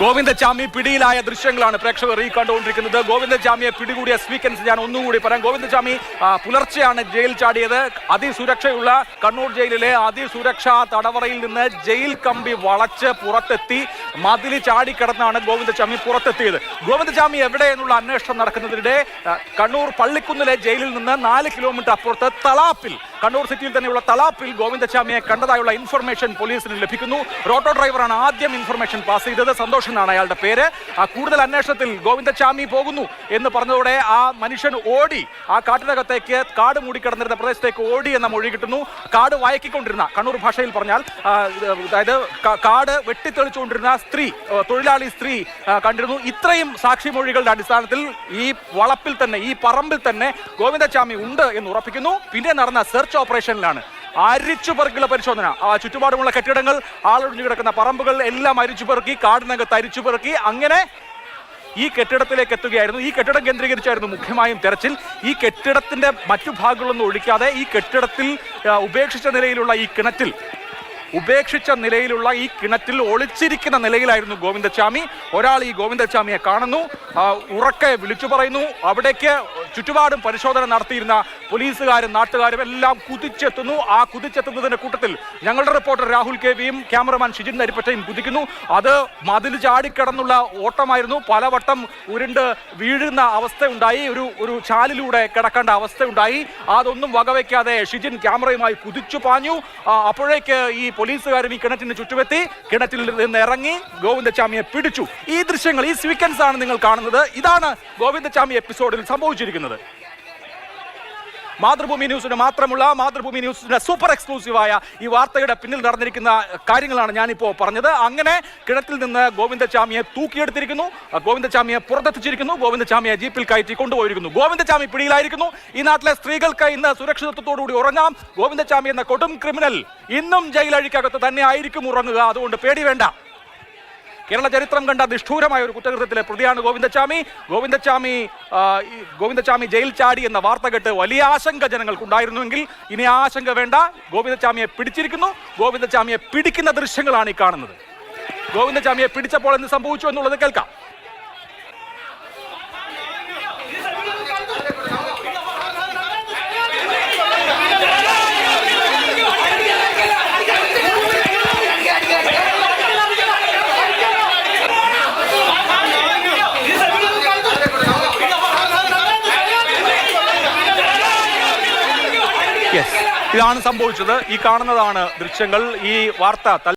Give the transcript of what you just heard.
ഗോവിന്ദചാമി പിടിയിലായ ദൃശ്യങ്ങളാണ് പ്രേക്ഷകർ ഈ കണ്ടുകൊണ്ടിരിക്കുന്നത്. ഗോവിന്ദചാമിയെ പിടികൂടിയ സ്വീക്കൻസ് ഞാൻ ഒന്നുകൂടി പറയാം. ഗോവിന്ദചാമി പുലർച്ചെയാണ് ജയിൽ ചാടിയത്. അതിസുരക്ഷയുള്ള കണ്ണൂർ ജയിലിലെ അതിസുരക്ഷാ തടവറയിൽ നിന്ന് ജയിൽ കമ്പി വളച്ച് പുറത്തെത്തി. മതിൽ ചാടിക്കിടന്നാണ് ഗോവിന്ദചാമി പുറത്തെത്തിയത്. ഗോവിന്ദചാമി എവിടെ എന്നുള്ള അന്വേഷണം നടക്കുന്നതിനിടെ കണ്ണൂർ പള്ളിക്കുന്നിലെ ജയിലിൽ നിന്ന് നാല് കിലോമീറ്റർ അപ്പുറത്ത് തളാപ്പിൽ കണ്ണൂർ സിറ്റിയിൽ തന്നെയുള്ള തളാപ്പിൽ ഗോവിന്ദചാമിയെ കണ്ടതായുള്ള ഇൻഫർമേഷൻ പോലീസിന് ലഭിക്കുന്നു. ഓട്ടോ ഡ്രൈവറാണ് ആദ്യം ഇൻഫർമേഷൻ പാസ് ചെയ്തത്. സന്തോഷ് എന്നാണ് അയാളുടെ പേര്. ആ കൂടുതൽ അന്വേഷണത്തിൽ ഗോവിന്ദചാമി പോകുന്നു എന്ന് പറഞ്ഞതോടെ ആ മനുഷ്യൻ ഓടി. ആ കാട്ടിനകത്തേക്ക് കാട് മൂടിക്കിടന്നിരുന്ന പ്രദേശത്തേക്ക് ഓടി എന്ന മൊഴി കിട്ടുന്നു. കാട് വായിക്കൊണ്ടിരുന്ന കണ്ണൂർ ഭാഷയിൽ പറഞ്ഞാൽ അതായത് കാട് വെട്ടിത്തെളിച്ചുകൊണ്ടിരുന്ന സ്ത്രീ തൊഴിലാളി സ്ത്രീ കണ്ടിരുന്നു. ഇത്രയും സാക്ഷിമൊഴികളുടെ അടിസ്ഥാനത്തിൽ ഈ വളപ്പിൽ തന്നെ ഈ പറമ്പിൽ തന്നെ ഗോവിന്ദചാമി ഉണ്ട് എന്ന് ഉറപ്പിക്കുന്നു. പിന്നെ നടന്ന സെർച്ച് ഓപ്പറേഷനിലാണ് അരിച്ചു പെറുക്കിയുള്ള പരിശോധന. ആ ചുറ്റുപാടുമുള്ള കെട്ടിടങ്ങൾ ആളൊഴിഞ്ഞു കിടക്കുന്ന പറമ്പുകൾ എല്ലാം അരിച്ചു പെറുക്കി കാടിനകത്ത് അരിച്ചു പെറുക്കി. അങ്ങനെ ഈ കെട്ടിടത്തിലേക്ക് എത്തുകയായിരുന്നു. ഈ കെട്ടിടം കേന്ദ്രീകരിച്ചായിരുന്നു മുഖ്യമായും തെരച്ചിൽ. ഈ കെട്ടിടത്തിന്റെ മറ്റു ഭാഗങ്ങളൊന്നും ഒഴിക്കാതെ ഈ കെട്ടിടത്തിൽ ഉപേക്ഷിച്ച നിലയിലുള്ള ഈ കിണറ്റിൽ ഉപേക്ഷിച്ച നിലയിലുള്ള ഈ കിണറ്റിൽ ഒളിച്ചിരിക്കുന്ന നിലയിലായിരുന്നു ഗോവിന്ദച്ചാമി. ഒരാൾ ഈ ഗോവിന്ദച്ചാമിയെ കാണുന്നു. ഉറക്കെ വിളിച്ചു പറയുന്നു. അവിടേക്ക് ചുറ്റുപാടും പരിശോധന നടത്തിയിരുന്ന പോലീസുകാരും നാട്ടുകാരും എല്ലാം കുതിച്ചെത്തുന്നു. ആ കുതിച്ചെത്തുന്നതിന്റെ കൂട്ടത്തിൽ ഞങ്ങളുടെ റിപ്പോർട്ടർ രാഹുൽ കെ വിയും ക്യാമറമാൻ ഷിജിൻ നരിപ്പറ്റയും കുതിക്കുന്നു. അത് മതിൽ ചാടിക്കിടന്നുള്ള ഓട്ടമായിരുന്നു. പലവട്ടം ഉരുണ്ട് വീഴുന്ന അവസ്ഥ ഉണ്ടായി ഒരു ഒരു ചാലിലൂടെ കിടക്കേണ്ട അവസ്ഥയുണ്ടായി. അതൊന്നും വകവയ്ക്കാതെ ഷിജിൻ ക്യാമറയുമായി കുതിച്ചു പാഞ്ഞു. അപ്പോഴേക്ക് ഈ പോലീസുകാരും ഈ കിണറ്റിന് ചുറ്റുമെത്തി. കിണറ്റിൽ നിന്ന് ഇറങ്ങി ഗോവിന്ദചാമിയെ പിടിച്ചു. ഈ ദൃശ്യങ്ങൾ ഈ സ്വീക്കൻസ് ആണ് നിങ്ങൾ കാണുന്നത്. ഇതാണ് ഗോവിന്ദചാമി എപ്പിസോഡിൽ സംഭവിച്ചിരിക്കുന്നത്. മാതൃഭൂമി ന്യൂസിന് മാത്രമുള്ള മാതൃഭൂമി ന്യൂസിന്റെ സൂപ്പർ എക്സ്ക്ലൂസീവായ ഈ വാർത്തയുടെ പിന്നിൽ നടന്നിരിക്കുന്ന കാര്യങ്ങളാണ് ഞാനിപ്പോൾ പറഞ്ഞത്. അങ്ങനെ കിഴക്കിൽ നിന്ന് ഗോവിന്ദചാമിയെ തൂക്കിയെടുത്തിരിക്കുന്നു. ഗോവിന്ദചാമിയെ പുറത്തെത്തിച്ചിരിക്കുന്നു. ഗോവിന്ദചാമിയെ ജീപ്പിൽ കയറ്റി കൊണ്ടുപോയിരിക്കുന്നു. ഗോവിന്ദചാമി പിടിയിലായിരിക്കുന്നു. ഈ നാട്ടിലെ സ്ത്രീകൾക്ക് ഇന്ന് സുരക്ഷിതത്വത്തോടുകൂടി ഉറങ്ങാം. ഗോവിന്ദചാമി എന്ന കൊടും ക്രിമിനൽ ഇന്നും ജയിലഴിക്കകത്ത് തന്നെ ആയിരിക്കും ഉറങ്ങുക. അതുകൊണ്ട് പേടി വേണ്ട. കേരള ചരിത്രം കണ്ട നിഷ്ഠൂരമായ ഒരു കുറ്റകൃത്യത്തിലെ പ്രതിയാണ് ഗോവിന്ദച്ചാമി. ഗോവിന്ദച്ചാമി ഗോവിന്ദച്ചാമി ജയിൽ ചാടി എന്ന വാർത്ത കേട്ട് വലിയ ആശങ്ക ജനങ്ങൾക്കുണ്ടായിരുന്നുവെങ്കിൽ ഇനി ആശങ്ക വേണ്ട. ഗോവിന്ദച്ചാമിയെ പിടിച്ചിരിക്കുന്നു. ഗോവിന്ദച്ചാമിയെ പിടിക്കുന്ന ദൃശ്യങ്ങളാണ് ഈ കാണുന്നത്. ഗോവിന്ദച്ചാമിയെ പിടിച്ചപ്പോൾ എന്ത് സംഭവിച്ചു എന്നുള്ളത് കേൾക്കാം. യെസ് ഇതാണ് സംഭവിച്ചത്. ഈ കാണുന്നതാണ് ദൃശ്യങ്ങൾ. ഈ വാർത്ത